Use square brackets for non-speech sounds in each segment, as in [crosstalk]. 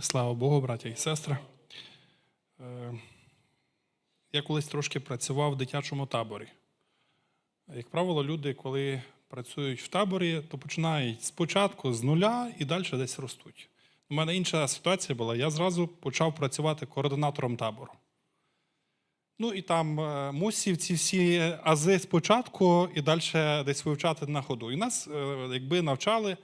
Слава Богу, браття і сестри. Е, Я колись трошки працював в дитячому таборі. Як правило, люди, коли працюють в таборі, то починають спочатку з нуля і далі десь ростуть. У мене інша ситуація була. Я зразу почав працювати координатором табору. Ну і там е, мусів ці всі ази спочатку і далі десь вивчати на ходу. І нас е, якби навчали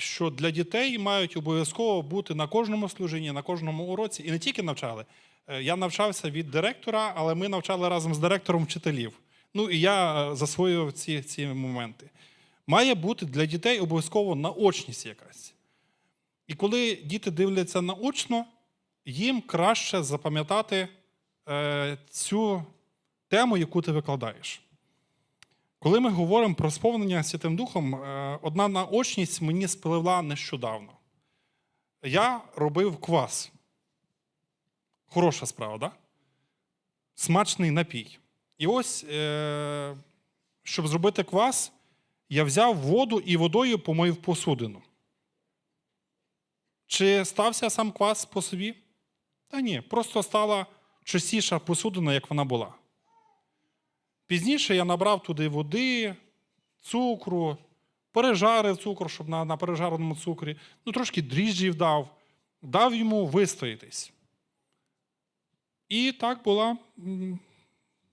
що для дітей мають обов'язково бути на кожному служінні, на кожному уроці. І не тільки навчали. Е, Я навчався від директора, але ми навчали разом з директором вчителів. Ну і я е, засвоював ці, ці моменти. Має бути для дітей обов'язково наочність якась. І коли діти дивляться наочно, їм краще запам'ятати е, цю тему, яку ти викладаєш. Коли ми говоримо про сповнення Святим Духом, е, одна наочність мені спливла нещодавно. Я робив квас. Хороша справа. Да? Смачний напій. І ось, е, щоб зробити квас, я взяв воду і водою помив посудину. Чи стався сам квас по собі? Та ні, просто стала чистіша посудина, як вона була. Пізніше я набрав туди води, цукру, пережарив цукор, щоб на, на пережареному цукрі, ну трошки дріжджів дав, дав йому вистоятись. І так була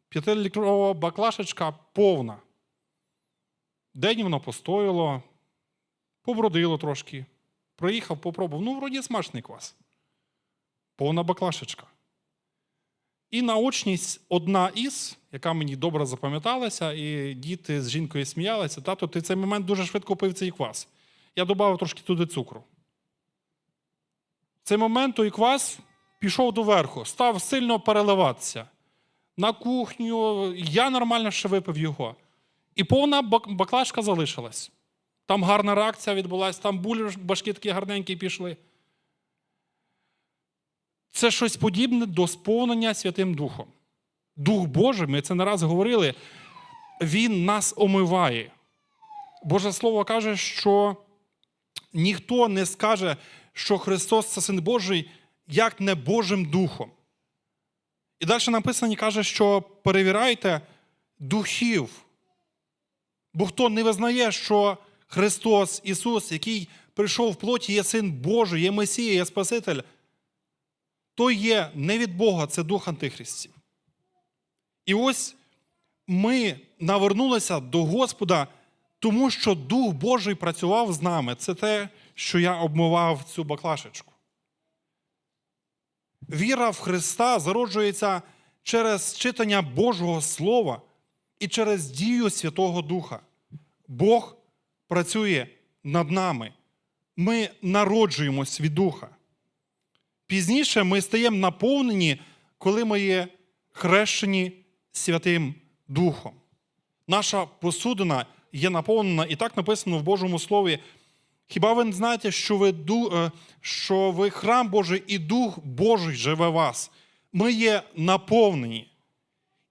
п'ятилітрова баклашечка повна. День воно постояло, побродило трошки, проїхав, попробував. Ну, вроді смачний квас. Повна баклашечка. І наочність одна із, яка мені добре запам'яталася, і діти з жінкою сміялися, тато, ти цей момент дуже швидко пив цей квас. Я додав трошки туди цукру. В цей момент той квас пішов доверху, став сильно переливатися. На кухню, я нормально ще випив його. І повна бак- баклажка залишилась. Там гарна реакція відбулася, там бульбашки такі гарненькі пішли. Це щось подібне до сповнення Святим Духом. Дух Божий, ми це не раз говорили, Він нас омиває. Боже Слово каже, що ніхто не скаже, що Христос це Син Божий, як не Божим Духом. І далі написано, каже, що перевіряйте духів. Бо хто не визнає, що Христос Ісус, який прийшов в плоті, є Син Божий, є Месія, є Спаситель, то є не від Бога, це дух антихристів. І ось ми навернулися до Господа, тому що Дух Божий працював з нами. Це те, що я обмивав цю баклашечку. Віра в Христа зароджується через читання Божого Слова і через дію Святого Духа. Бог працює над нами. Ми народжуємось від Духа. Пізніше ми стаємо наповнені, коли ми є хрещені Святим Духом. Наша посудина є наповнена, і так написано в Божому Слові. Хіба ви не знаєте, що ви, е, що ви храм Божий і Дух Божий живе в вас? Ми є наповнені.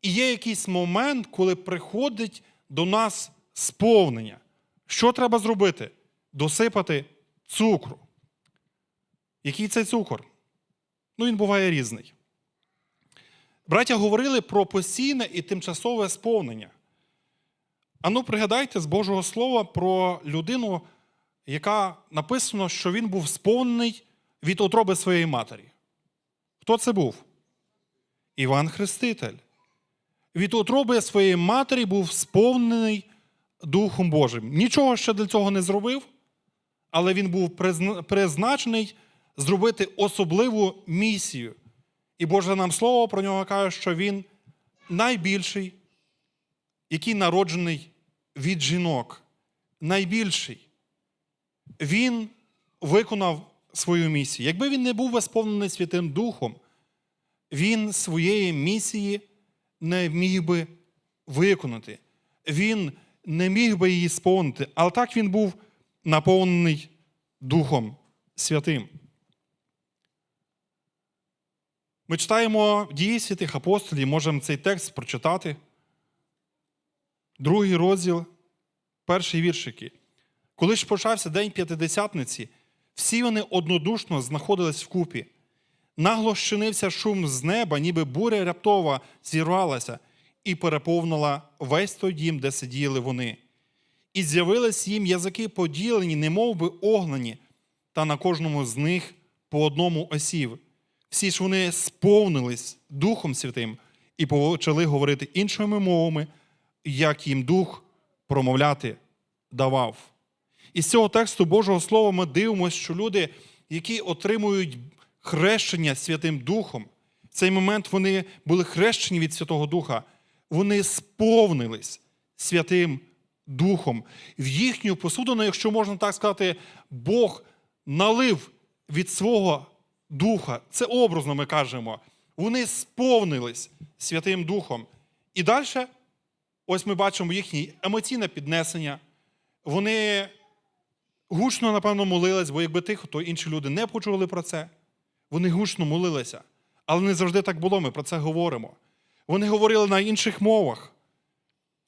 І є якийсь момент, коли приходить до нас сповнення. Що треба зробити? Досипати цукру. Який це цукор? Ну, він буває різний. Браття говорили про постійне і тимчасове сповнення. Ану, пригадайте з Божого Слова про людину, яка написано, що він був сповнений від отроби своєї матері. Хто це був? Іван Хреститель. Від отроби своєї матері був сповнений Духом Божим. Нічого ще для цього не зробив, але він був призначений зробити особливу місію. І Боже нам Слово про нього каже, що він найбільший, який народжений від жінок. Найбільший. Він виконав свою місію. Якби він не був сповнений Святим Духом, він своєї місії не міг би виконати. Він не міг би її сповнити. Але так він був наповнений Духом Святим. Ми читаємо дії святих апостолів, можемо цей текст прочитати. Другий розділ, перший віршики. Коли ж почався день п'ятидесятниці, Всі вони однодушно знаходились вкупі. Нагло щинився шум з неба, ніби буря раптова зірвалася і переповнила весь той дім, де сиділи вони. І з'явились їм язики поділені, немов би огнені, та на кожному з них по одному осів. Всі ж вони сповнились Духом Святим і почали говорити іншими мовами, як їм Дух промовляти давав. Із цього тексту Божого Слова ми дивимося, що люди, які отримують хрещення Святим Духом, в цей момент вони були хрещені від Святого Духа, вони сповнились Святим Духом. В їхню посудину, якщо можна так сказати, Бог налив від свого Духа. Це образно ми кажемо. Вони сповнились Святим Духом. І далі, ось ми бачимо їхнє емоційне піднесення. Вони гучно, напевно, молились, бо якби тихо, то інші люди не почули про це. Вони гучно молилися. Але не завжди так було, ми про це говоримо. Вони говорили на інших мовах,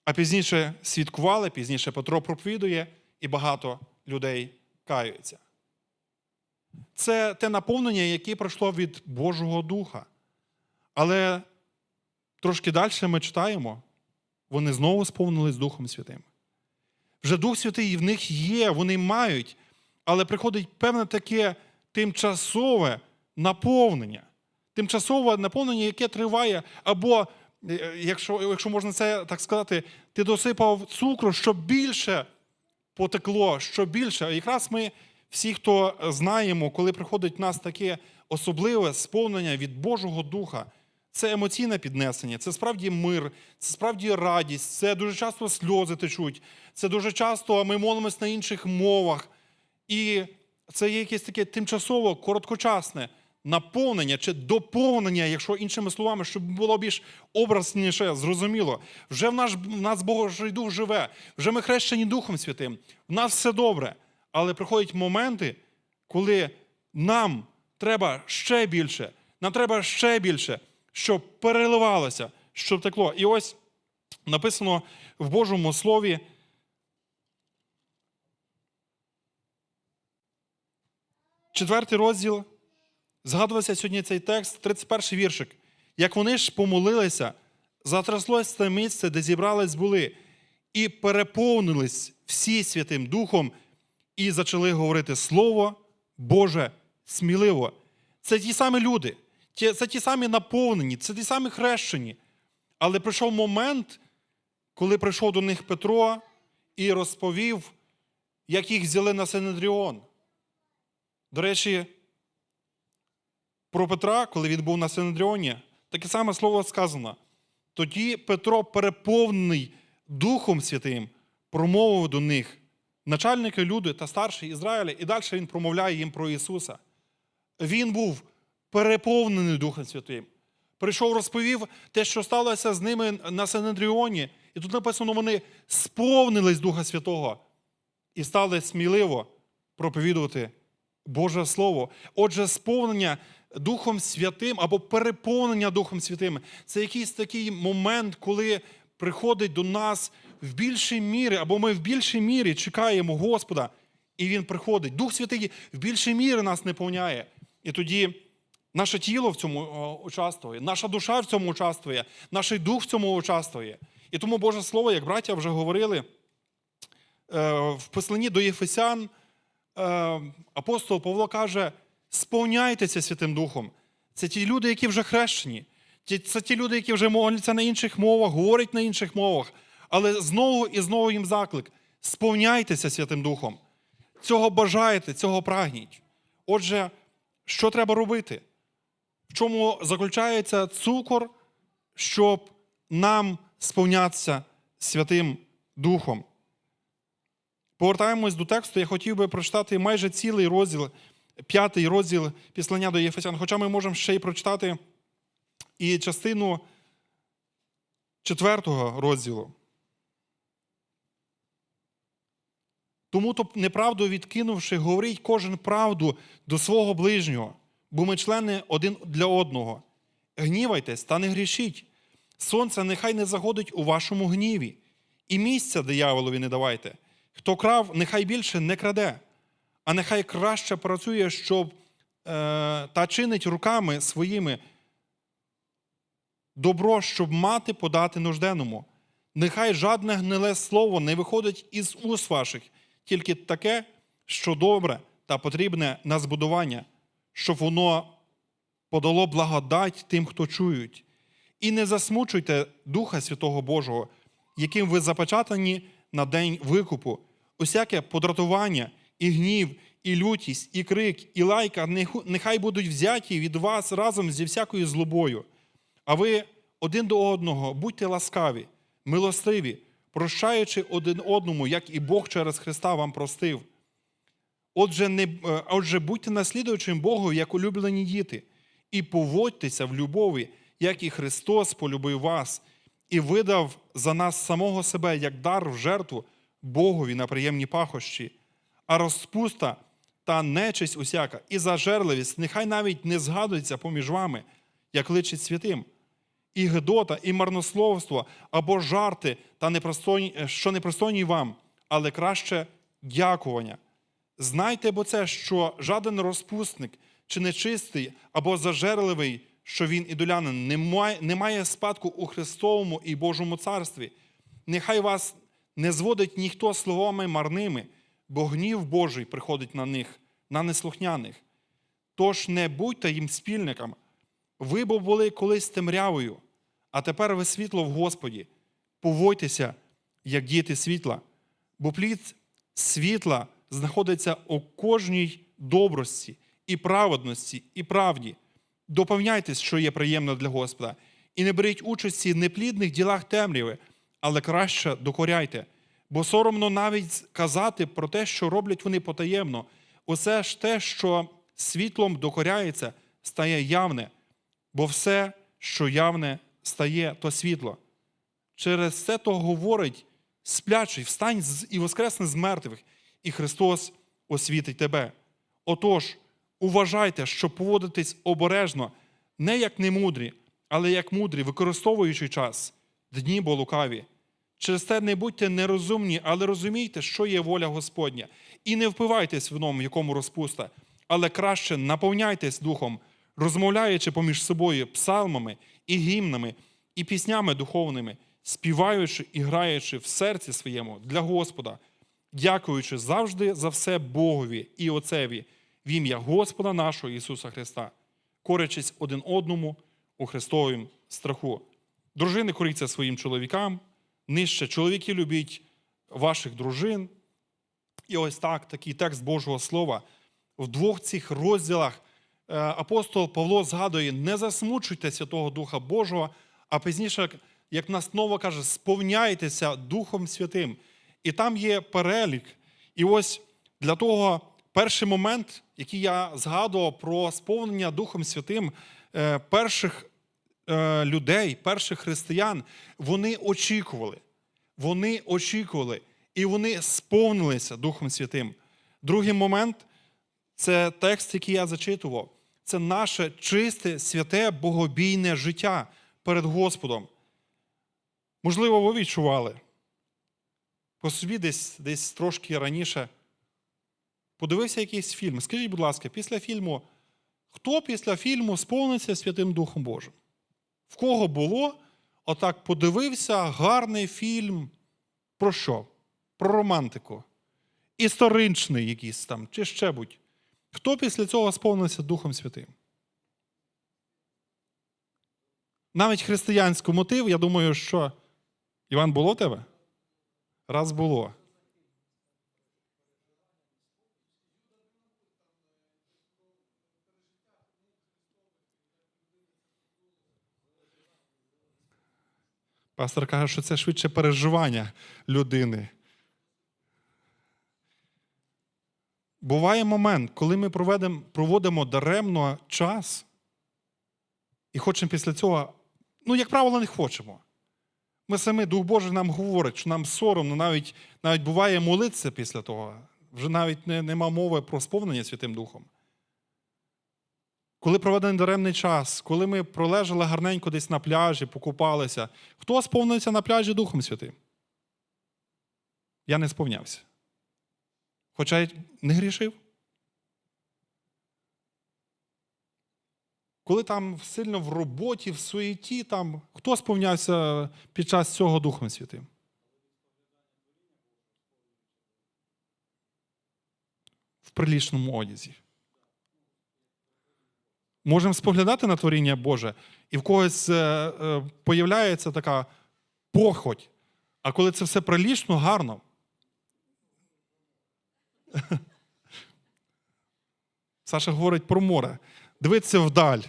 а пізніше свідкували, пізніше Петро проповідує, і багато людей каються. Це те наповнення, яке пройшло від Божого Духа. Але трошки далі ми читаємо, вони знову сповнились Духом Святим. Вже Дух Святий в них є, вони мають, але приходить певне таке тимчасове наповнення. Тимчасове наповнення, яке триває, або, е, якщо, якщо можна це так сказати, ти досипав цукру, щоб більше потекло, що більше. Якраз ми всі, хто знаємо, коли приходить в нас таке особливе сповнення від Божого Духа, це емоційне піднесення, це справді мир, це справді радість, це дуже часто сльози течуть, це дуже часто ми молимось на інших мовах. І це є якесь таке тимчасово, короткочасне наповнення чи доповнення, якщо іншими словами, щоб було більш образніше, зрозуміло. Вже в наш, в нас Божий Дух живе, вже ми хрещені Духом Святим, в нас все добре. Але приходять моменти, коли нам треба ще більше, нам треба ще більше, щоб переливалося, щоб текло. І ось написано в Божому Слові. Четвертий розділ. Згадувався сьогодні цей текст, 31 віршик. Як вони ж помолилися, затряслось те місце, де зібрались були, і переповнились всі Святим Духом, і почали говорити Слово Боже сміливо. Це ті самі люди, це ті самі наповнені, це ті самі хрещені. Але прийшов момент, коли прийшов до них Петро і розповів, як їх взяли на Синедріон. До речі, про Петра, коли він був на Синедріоні, таке саме слово сказано. Тоді Петро, переповнений Духом Святим, промовив до них начальники люди та старші Ізраїля, і далі він промовляє їм про Ісуса. Він був переповнений Духом Святим. Прийшов, розповів те, що сталося з ними на Синедріоні. І тут написано, вони сповнились Духа Святого і стали сміливо проповідувати Боже Слово. Отже, сповнення Духом Святим або переповнення Духом Святим це якийсь такий момент, коли приходить до нас в більшій мірі, або ми в більшій мірі чекаємо Господа, і Він приходить. Дух Святий в більшій мірі нас наповняє. І тоді наше тіло в цьому участвує, наша душа в цьому участвує, наш дух в цьому участвує. І тому Боже Слово, як браття вже говорили, е, в посланні до Єфесян е, апостол Павло каже: сповняйтеся Святим Духом. Це ті люди, які вже хрещені. Це ті люди, які вже моляться на інших мовах, говорять на інших мовах. Але знову і знову їм заклик: сповняйтеся Святим Духом. Цього бажаєте, цього прагніть. Отже, що треба робити? В чому заключається цукор, щоб нам сповнятися Святим Духом? Повертаємось до тексту. Я хотів би прочитати майже цілий розділ, п'ятий розділ післання до Єфесян. Хоча ми можемо ще й прочитати і частину четвертого розділу. Тому то неправду відкинувши, говоріть кожен правду до свого ближнього, бо ми члени один для одного. Гнівайтесь та не грішіть. Сонце нехай не заходить у вашому гніві, і місця дияволові не давайте. Хто крав, нехай більше не краде, а нехай краще працює, щоб е, та чинить руками своїми добро, щоб мати подати нужденному. Нехай жадне гниле слово не виходить із уст ваших, тільки таке, що добре та потрібне на збудування, щоб воно подало благодать тим, хто чують. І не засмучуйте Духа Святого Божого, яким ви запечатані на день викупу. Усяке подратування, і гнів, і лютість, і крик, і лайка нехай будуть взяті від вас разом зі всякою злобою. А ви один до одного будьте ласкаві, милостиві, прощаючи один одному, як і Бог через Христа вам простив. Отже, не, е, отже, будьте наслідуючим Богу, як улюблені діти, і поводьтеся в любові, як і Христос полюбив вас, і видав за нас самого себе як дар в жертву Богові на приємні пахощі. А розпуста та нечисть усяка, і зажерливість нехай навіть не згадується поміж вами, як личить святим. І гидота, і марнословство, або жарти, та непростойні, що непристойні вам, але краще дякування. Знайте бо це, що жаден розпусник чи нечистий або зажерливий, що він ідолянин, не має, не має спадку у Христовому і Божому царстві. Нехай вас не зводить ніхто словами марними, бо гнів Божий приходить на них, на неслухняних. Тож не будьте їм спільниками. Ви бо були колись темрявою, а тепер ви світло в Господі. Поводьтеся, як діти світла, бо плід світла знаходиться у кожній добрості і праведності, і правді. Доповняйтесь, що є приємно для Господа, і не беріть участі в неплідних ділах темряви, але краще докоряйте, бо соромно навіть казати про те, що роблять вони потаємно. Усе ж те, що світлом докоряється, стає явне, бо все, що явне, стає то світло. Через це то говорить сплячий, встань і воскресне з мертвих, і Христос освітить тебе. Отож, уважайте, щоб поводитись обережно, не як немудрі, але як мудрі, використовуючи час, дні бо лукаві. Через те не будьте нерозумні, але розумійте, що є воля Господня, і не впивайтесь вином, в якому розпуста, але краще наповняйтесь духом, розмовляючи поміж собою псалмами і гімнами, і піснями духовними, співаючи і граючи в серці своєму для Господа, дякуючи завжди за все Богові і Отцеві в ім'я Господа нашого Ісуса Христа, корячись один одному у Христовім страху. Дружини коріться своїм чоловікам, нижче чоловіки любіть ваших дружин. І ось так, такий текст Божого Слова. В двох цих розділах апостол Павло згадує: не засмучуйте Святого Духа Божого, а пізніше, як нас знову каже, сповняйтеся Духом Святим. І там є перелік. І ось для того перший момент, який я згадував про сповнення Духом Святим е, перших е, людей, перших християн, вони очікували. Вони очікували, і вони сповнилися Духом Святим. Другий момент це текст, який я зачитував. Це наше чисте, святе, богобійне життя перед Господом. Можливо, ви відчували. По собі десь, десь трошки раніше подивився якийсь фільм. Скажіть, будь ласка, після фільму, хто після фільму сповниться Святим Духом Божим? В кого було? Отак подивився гарний фільм. Про що? Про романтику. Історичний якийсь там, чи ще будь. Хто після цього сповнився Духом Святим? Навіть християнський мотив, я думаю, що. Іван, було в тебе? Раз було. Пастор каже, що це швидше переживання людини. Буває момент, коли ми проведем, проводимо даремно час і хочемо після цього, ну, як правило, не хочемо. Ми самі, Дух Божий нам говорить, що нам соромно, навіть навіть буває молитися після того. Вже навіть не, нема мови про сповнення Святим Духом. Коли проведений даремний час, коли ми пролежали гарненько десь на пляжі, покупалися, хто сповнився на пляжі Духом Святим? Я не сповнявся хоча й не грішив. Коли там сильно в роботі, в суєті, там хто сповнявся під час цього Духом Святим? В прилічному одязі. Можемо споглядати на творіння Боже, і в когось е, е, появляється така похоть. А коли це все прилічно, гарно, [laughs] Саша говорить про море. Дивитися вдаль.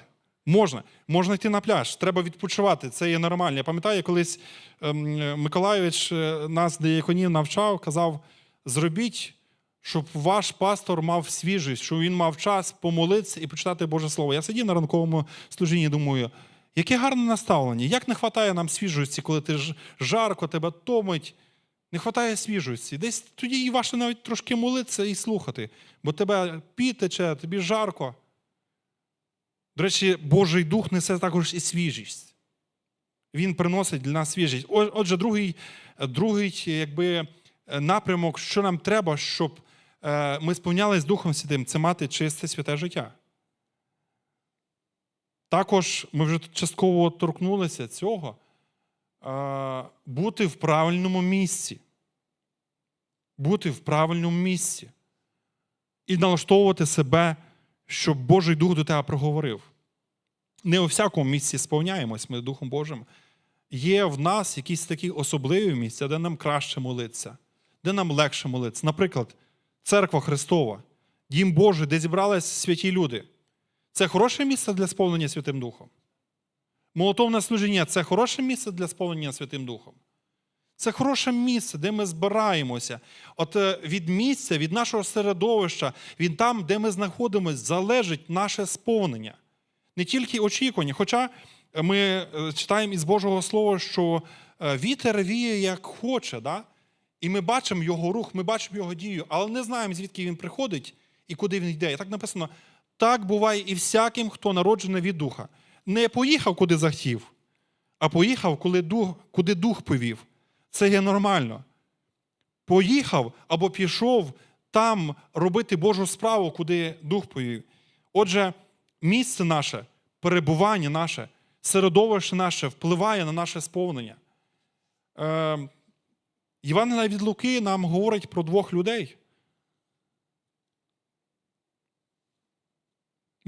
Можна. Можна йти на пляж, треба відпочивати, це є нормально. Я пам'ятаю, колись ем, Миколайович е, нас деяконів навчав, казав: зробіть, щоб ваш пастор мав свіжість, щоб він мав час помолитися і почитати Боже Слово. Я сидів на ранковому служінні і думаю, яке гарне наставлення, як не вистачає нам свіжості, коли ти жарко, тебе томить. Не вистачає свіжості. Десь тоді і ваше навіть трошки молитися і слухати, бо тебе піт тече, тобі жарко. До речі, Божий Дух несе також і свіжість. Він приносить для нас свіжість. Отже, другий, другий якби, напрямок, що нам треба, щоб е, ми сповнялись Духом Святим, це мати чисте святе життя. Також ми вже частково торкнулися цього. Бути в правильному місці. Бути в правильному місці. І налаштовувати себе, щоб Божий Дух до тебе проговорив. Не у всякому місці сповняємось ми Духом Божим. Є в нас якісь такі особливі місця, де нам краще молитися, де нам легше молитися. Наприклад, церква Христова, Дім Божий, де зібрались святі люди. Це хороше місце для сповнення Святим Духом. Молотовне служіння це хороше місце для сповнення Святим Духом. Це хороше місце, де ми збираємося. От е, від місця, від нашого середовища, від там, де ми знаходимося, залежить наше сповнення. Не тільки очікування. Хоча ми е, читаємо із Божого Слова, що е, вітер віє як хоче, да? і ми бачимо його рух, ми бачимо його дію, але не знаємо, звідки він приходить і куди він йде. І так написано: так буває і всяким, хто народжений від духа. Не поїхав, куди захотів, а поїхав, коли дух, куди дух повів. Це є нормально. Поїхав або пішов там робити Божу справу, куди дух повів. Отже, місце наше, перебування наше, середовище наше впливає на наше сповнення. Е, Євангелія від Луки нам говорить про двох людей.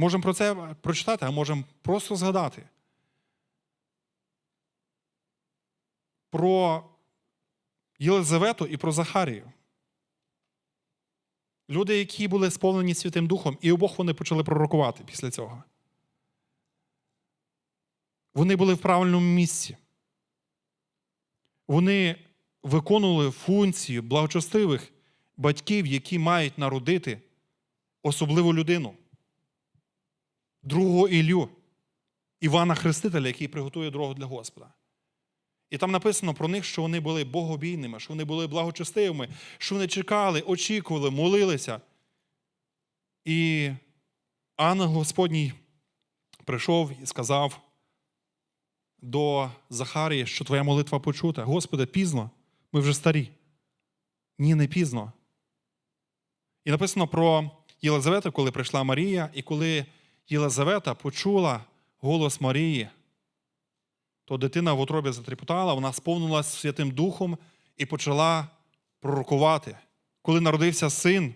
Можемо про це прочитати, а можемо просто згадати. Про Єлизавету і про Захарію. Люди, які були сповнені Святим Духом, і обох вони почали пророкувати після цього. Вони були в правильному місці. Вони виконували функцію благочестивих батьків, які мають народити особливу людину, другого Іллю, Івана Хрестителя, який приготує дорогу для Господа. І там написано про них, що вони були богобійними, що вони були благочестивими, що вони чекали, очікували, молилися. І ангел Господній прийшов і сказав до Захарії, що твоя молитва почута. Господи, пізно, ми вже старі. Ні, не пізно. І написано про Єлизавету, коли прийшла Марія, і коли Єлизавета почула голос Марії, то дитина в утробі затріпотала, вона сповнилась Святим Духом і почала пророкувати. Коли народився син,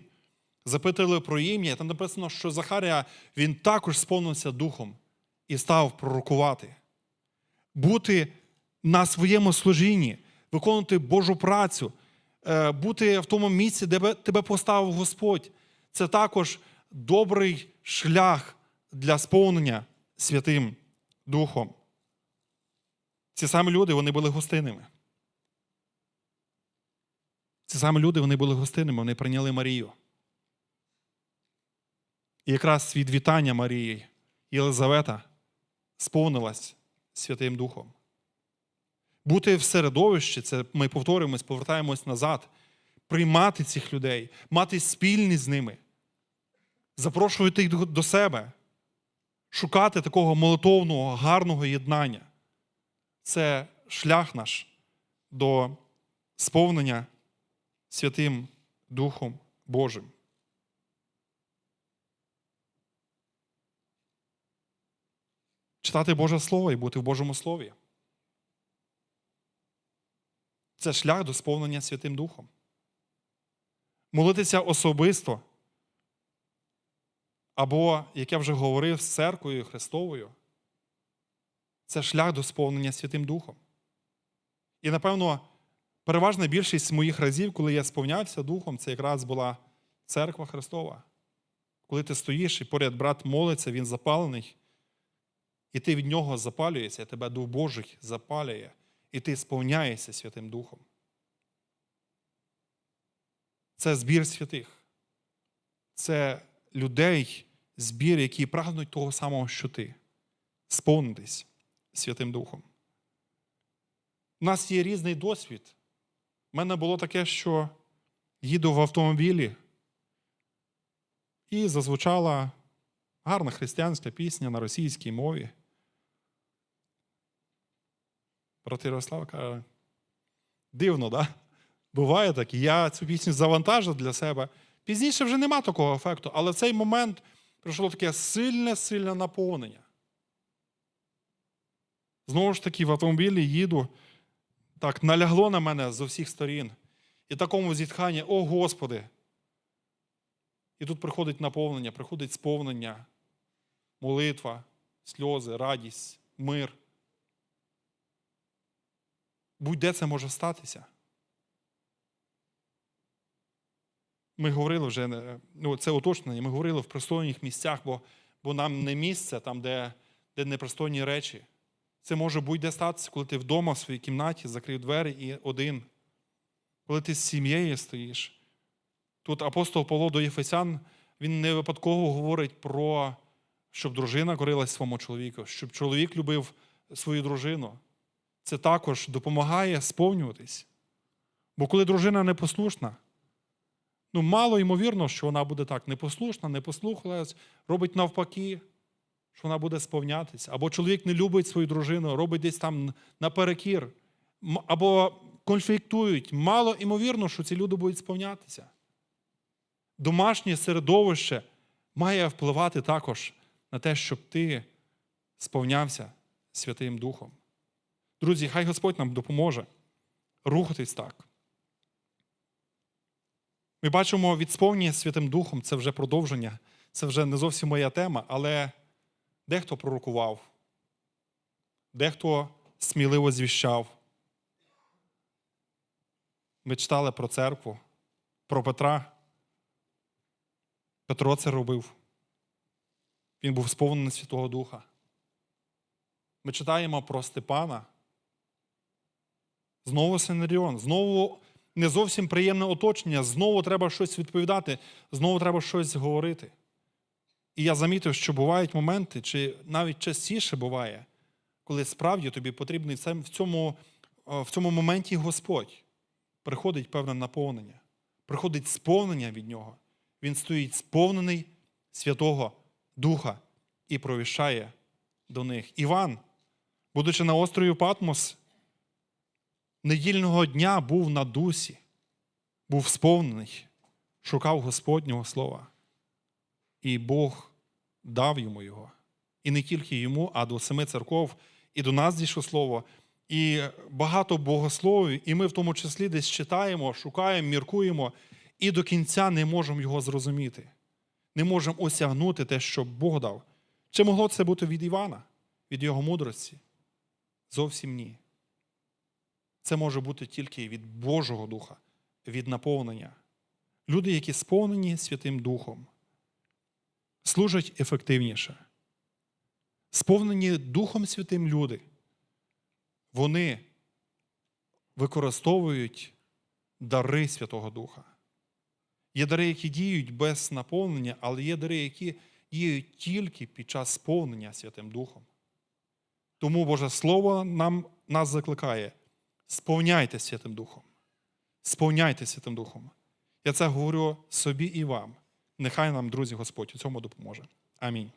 запитали про ім'я, там написано, що Захарія він також сповнився духом і став пророкувати. Бути на своєму служінні, виконувати Божу працю, е, бути в тому місці, де тебе поставив Господь. Це також добрий шлях для сповнення Святим Духом. Ці самі люди вони були гостинними. Ці самі люди вони були гостинними, вони прийняли Марію. І якраз від вітання Марії Єлизавета сповнилась Святим Духом. Бути в середовищі, це ми повторюємось, повертаємось назад, приймати цих людей, мати спільність з ними, запрошувати їх до- себе, шукати такого молитовного, гарного єднання це шлях наш до сповнення Святим Духом Божим. читати Боже Слово і бути в Божому Слові. Це шлях до сповнення Святим Духом. Молитися особисто. Або, як я вже говорив, з церквою Христовою. Це шлях до сповнення Святим Духом. І, напевно, переважна більшість моїх разів, коли я сповнявся Духом, це якраз була церква Христова. Коли ти стоїш і поряд брат молиться, він запалений, і ти від нього запалюєшся, тебе Дух Божий запалює, і ти сповняєшся Святим Духом. Це збір святих. Це людей, збір, які прагнуть того самого, що ти, сповнитись Святим Духом. У нас є різний досвід. У мене було таке, що їду в автомобілі, і зазвучала гарна християнська пісня на російській мові. Брат Ярослав каже, дивно, да? Буває так. Я цю пісню завантажив для себе. Пізніше вже нема такого ефекту, але в цей момент прийшло таке сильне, сильне наповнення. Знову ж таки, в автомобілі їду, так налягло на мене з усіх сторін. І такому зітханні, о Господи. І тут приходить наповнення, приходить сповнення, молитва, сльози, радість, мир. Будь-де це може статися. Ми говорили вже, е, ну це уточнення, ми говорили в пристойних місцях, бо, бо нам не місце там, де, де непристойні речі. Це може будь-де статися, коли ти вдома в своїй кімнаті закрив двері і один. Коли ти з сім'єю стоїш. Тут апостол Павло до Єфесян, він не випадково говорить про, щоб дружина корилась своєму чоловіку, щоб чоловік любив свою дружину. Це також допомагає сповнюватись. Бо коли дружина непослушна, ну мало ймовірно, що вона буде так непослушна, не послухалась, робить навпаки, що вона буде сповнятися. Або чоловік не любить свою дружину, робить десь там наперекір, або конфліктують. Мало ймовірно, що ці люди будуть сповнятися. Домашнє середовище має впливати також на те, щоб ти сповнявся Святим Духом. Друзі, хай Господь нам допоможе рухатись так. Ми бачимо від сповнення Святим Духом це вже продовження, це вже не зовсім моя тема, але дехто пророкував, дехто сміливо звіщав. Ми читали про церкву, про Петра. Петро це робив. Він був сповнений Святого Духа. Ми читаємо про Степана. Знову Синеріон, знову не зовсім приємне оточення, знову треба щось відповідати, знову треба щось говорити. І я замітив, що бувають моменти, чи навіть частіше буває, коли справді тобі потрібний в цьому, е, в цьому моменті Господь. Приходить певне наповнення, приходить сповнення від нього. Він стоїть сповнений Святого Духа і провіщає до них. Іван, будучи на острові Патмос, недільного дня був на дусі, був сповнений, шукав Господнього Слова. І Бог дав йому його. І не тільки йому, а до семи церков, і до нас дійшло слово. І багато богословів, і ми в тому числі десь читаємо, шукаємо, міркуємо, і до кінця не можемо його зрозуміти. Не можемо осягнути те, що Бог дав. Чи могло це бути від Івана, від його мудрості? Зовсім ні. Це може бути тільки від Божого Духа, від наповнення. Люди, які сповнені Святим Духом, служать ефективніше. Сповнені Духом Святим люди, вони використовують дари Святого Духа. Є дари, які діють без наповнення, але є дари, які діють тільки під час сповнення Святим Духом. Тому Боже Слово нам, нас закликає: сповняйте Святим Духом. Сповняйте Святим Духом. Я це говорю собі і вам. Нехай нам, друзі, Господь у цьому допоможе. Амінь.